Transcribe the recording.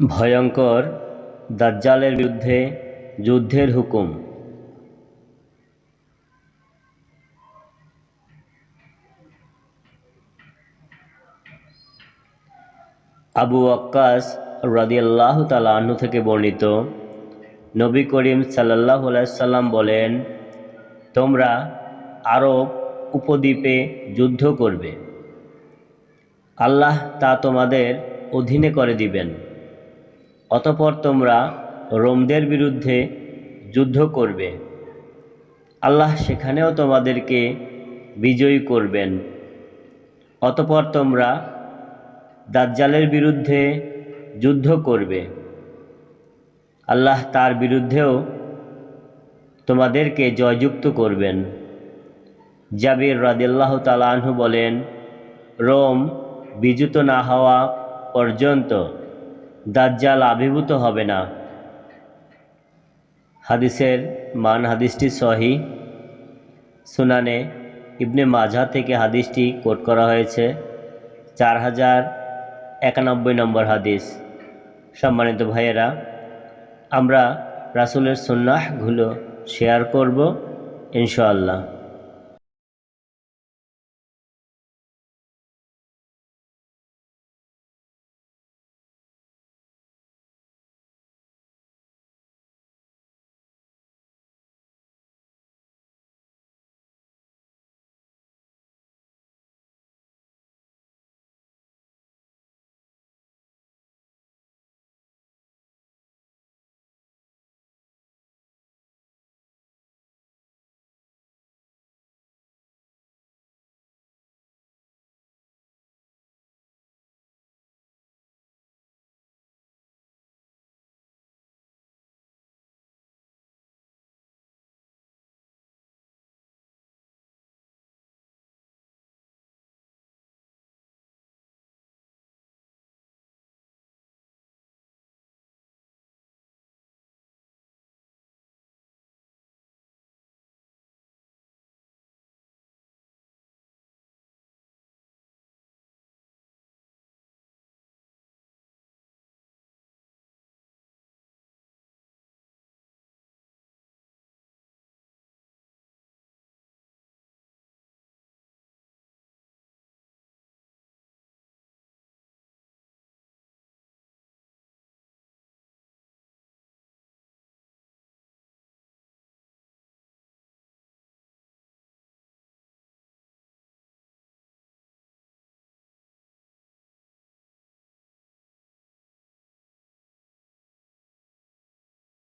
ভয়ঙ্কর দাজ্জালের বিরুদ্ধে যুদ্ধের হুকুম। আবু আক্কাস রাদিয়াল্লাহু তাআলা আনহু থেকে বর্ণিত নবী করিম আলাইহি সাল্লাম বলেন, তোমরা আরব উপদ্বীপে যুদ্ধ করবে। আল্লাহ তা তোমাদের অধীনে করে দিবেন। অতপর তোমরা রোমদের বিরুদ্ধে যুদ্ধ করবে। আল্লাহ সেখানেও তোমাদেরকে বিজয়ী করবেন। অতপর তোমরা দাজ্জালের বিরুদ্ধে যুদ্ধ করবে। আল্লাহ তার বিরুদ্ধেও তোমাদেরকে জয়যুক্ত করবেন। জাবির রাদিল্লাহ তালাহু বলেন, রোম বিজুত না হওয়া পর্যন্ত দাজ্জাল আবির্ভূত হবে না। হাদিসের মান হাদিসটি সহি। সুনানে ইবনে মাঝা থেকে হাদিসটি কোট করা হয়েছে। চার হাজার একানব্বই নম্বর হাদিস। সম্মানিত ভাইয়েরা, আমরা রাসুলের সুন্নাহগুলো শেয়ার করব ইনশাআল্লাহ।